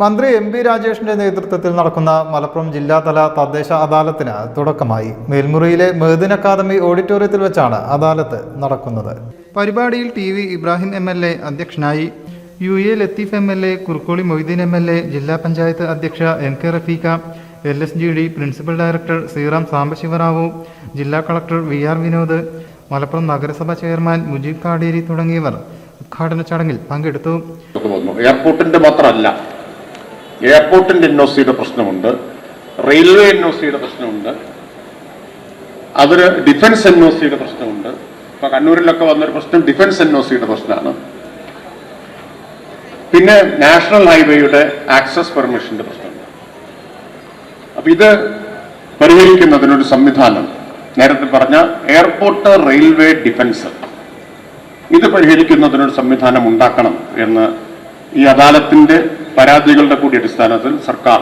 മന്ത്രി M P രാജേഷിന്റെ നേതൃത്വത്തിൽ നടക്കുന്ന മലപ്പുറം ജില്ലാതല തദ്ദേശ അദാലത്തിന് തുടക്കമായി. മേൽമുറിയിലെ മേദിന അക്കാദമി ഓഡിറ്റോറിയത്തിൽ വെച്ചാണ് അദാലത്ത് നടക്കുന്നത്. പരിപാടിയിൽ T V Ibrahim M L A അധ്യക്ഷനായി. U A Latheef M L A Kurukkoli Moideen M L A ജില്ലാ പഞ്ചായത്ത് അധ്യക്ഷ N K Rafeeqa L S G D principal director Sriram Sambasiva Rao ജില്ലാ collector V R Vinod Malappuram നഗരസഭ chairman Mujeeb Kaderi തുടങ്ങിയവർ ഉദ്ഘാടന ചടങ്ങിൽ പങ്കെടുത്തു. എയർപോർട്ടിന്റെ മാത്രമല്ല എയർപോർട്ടിന്റെ എൻ ഒ സിയുടെ പ്രശ്നമുണ്ട് റെയിൽവേ എൻ ഒ സിയുടെ പ്രശ്നമുണ്ട് അതൊരു ഡിഫൻസ് എൻ ഒ സിയുടെ പ്രശ്നമുണ്ട്. ഇപ്പൊ കണ്ണൂരിലൊക്കെ വന്നൊരു പ്രശ്നം ഡിഫൻസ് എൻ ഒ സിയുടെ പ്രശ്നമാണ്. പിന്നെ നാഷണൽ ഹൈവേയുടെ ആക്സസ് പെർമിഷന്റെ പ്രശ്നമുണ്ട്. അപ്പൊ ഇത് പരിഹരിക്കുന്നതിനൊരു സംവിധാനം. നേരത്തെ പറഞ്ഞ എയർപോർട്ട് റെയിൽവേ ഡിഫൻസ്. ഇത് പരിഹരിക്കുന്നതിനൊരു സംവിധാനം ഉണ്ടാക്കണം എന്ന് ഈ അദാലത്തിന്റെ പരാതികളുടെ കൂടി അടിസ്ഥാനത്തിൽ സർക്കാർ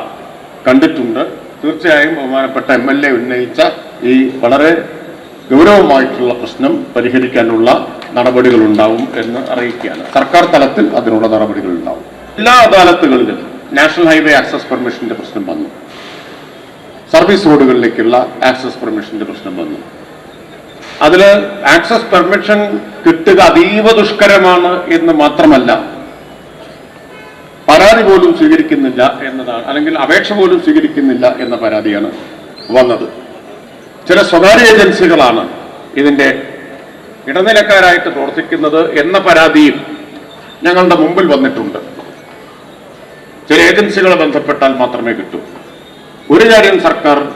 കണ്ടിട്ടുണ്ട്. തീർച്ചയായും ബഹുമാനപ്പെട്ട എം എൽ എ ഉന്നയിച്ച ഈ വളരെ ഗൗരവമായിട്ടുള്ള പ്രശ്നം പരിഹരിക്കാനുള്ള നടപടികൾ ഉണ്ടാവും എന്ന് അറിയിക്കുകയാണ്. സർക്കാർ തലത്തിൽ അതിനുള്ള നടപടികൾ ഉണ്ടാവും എല്ലാ അദാലത്തുകളിലും നാഷണൽ ഹൈവേ ആക്സസ് പെർമിഷന്റെ പ്രശ്നം വന്നു. സർവീസ് റോഡുകളിലേക്കുള്ള ആക്സസ് പെർമിഷന്റെ പ്രശ്നം വന്നു. അതിൽ ആക്സസ് പെർമിഷൻ കിട്ടുക അതീവ ദുഷ്കരമാണ് എന്ന് മാത്രമല്ല പരാതി പോലും സ്വീകരിക്കുന്നില്ല എന്നതാണ്. അല്ലെങ്കിൽ അപേക്ഷ പോലും സ്വീകരിക്കുന്നില്ല എന്ന പരാതിയാണ് വന്നത്. ചില സ്വകാര്യ ഏജൻസികളാണ് ഇതിന്റെ ഇടനിലക്കാരായിട്ട് പ്രവർത്തിക്കുന്നത് എന്ന പരാതിയും ഞങ്ങളുടെ മുമ്പിൽ വന്നിട്ടുണ്ട്. ചില ഏജൻസികളെ ബന്ധപ്പെട്ടാൽ മാത്രമേ കിട്ടൂ. ഒരു കാര്യം സർക്കാർ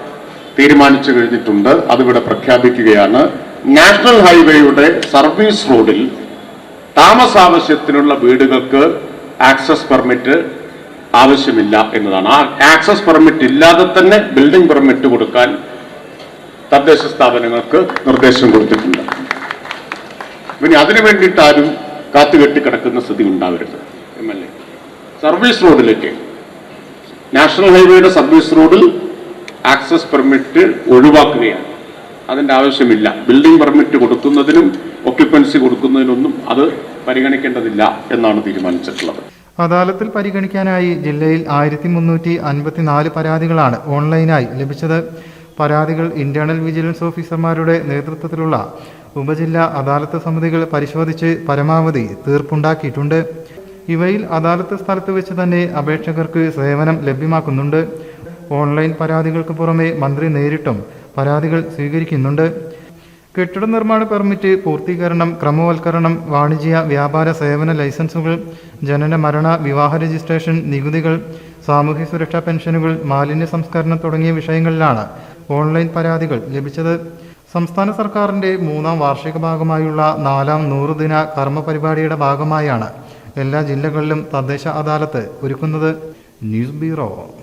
തീരുമാനിച്ചു കഴിഞ്ഞിട്ടുണ്ട്. അതിവിടെ പ്രഖ്യാപിക്കുകയാണ്. നാഷണൽ ഹൈവേയുടെ സർവീസ് റോഡിൽ താമസാവശ്യത്തിനുള്ള വീടുകൾക്ക് ആക്സസ് പെർമിറ്റ് ആവശ്യമില്ല എന്നതാണ്. ആ ആക്സസ് പെർമിറ്റ് ഇല്ലാതെ തന്നെ ബിൽഡിംഗ് പെർമിറ്റ് കൊടുക്കാൻ തദ്ദേശ സ്ഥാപനങ്ങൾക്ക് നിർദ്ദേശം കൊടുത്തിട്ടുണ്ട്. പിന്നെ അതിനു വേണ്ടിയിട്ട് ആരും കാത്തുകെട്ടി കിടക്കുന്ന സ്ഥിതി ഉണ്ടാവരുത്. M L A. സർവീസ് റോഡിലേക്ക്. നാഷണൽ ഹൈവേയുടെ സർവീസ് റോഡിൽ ആക്സസ് പെർമിറ്റ് ഒഴിവാക്കുകയാണ്. അതിന്റെ ആവശ്യമില്ല. ബിൽഡിംഗ് പെർമിറ്റ് കൊടുക്കുന്നതിനും ഒക്യുപ്പൻസി കൊടുക്കുന്നതിനൊന്നും അത് പരിഗണിക്കേണ്ടതില്ല എന്നാണ് തീരുമാനിച്ചിട്ടുള്ളത്. അദാലത്തിൽ പരിഗണിക്കാനായി ജില്ലയിൽ ആയിരത്തി മുന്നൂറ്റി അൻപത്തിനാല് പരാതികളാണ് ഓൺലൈനായി ലഭിച്ചത്. പരാതികൾ ഇന്റേണൽ വിജിലൻസ് ഓഫീസർമാരുടെ നേതൃത്വത്തിലുള്ള ഉപജില്ലാ അദാലത്ത് സമിതികൾ പരിശോധിച്ച് പരമാവധി തീർപ്പുണ്ടാക്കിയിട്ടുണ്ട്. ഇവയിൽ അദാലത്ത് സ്ഥലത്ത് വെച്ച് തന്നെ അപേക്ഷകർക്ക് സേവനം ലഭ്യമാക്കുന്നുണ്ട്. ഓൺലൈൻ പരാതികൾക്ക് പുറമെ മന്ത്രി നേരിട്ടും പരാതികൾ സ്വീകരിക്കുന്നുണ്ട്. കെട്ടിട നിർമ്മാണ പെർമിറ്റ് പൂർത്തീകരണം ക്രമവൽക്കരണം വാണിജ്യ വ്യാപാര സേവന ലൈസൻസുകൾ ജനന മരണ വിവാഹ രജിസ്ട്രേഷൻ നികുതികൾ സാമൂഹ്യ സുരക്ഷാ പെൻഷനുകൾ മാലിന്യ സംസ്കരണം തുടങ്ങിയ വിഷയങ്ങളിലാണ് ഓൺലൈൻ പരാതികൾ ലഭിച്ചത്. സംസ്ഥാന സർക്കാരിന്റെ മൂന്നാം വാർഷിക ഭാഗമായുള്ള നാലാം നൂറുദിന കർമ്മ പരിപാടിയുടെ ഭാഗമായാണ് എല്ലാ ജില്ലകളിലും തദ്ദേശ അദാലത്ത് ഒരുക്കുന്നത്. News bureau.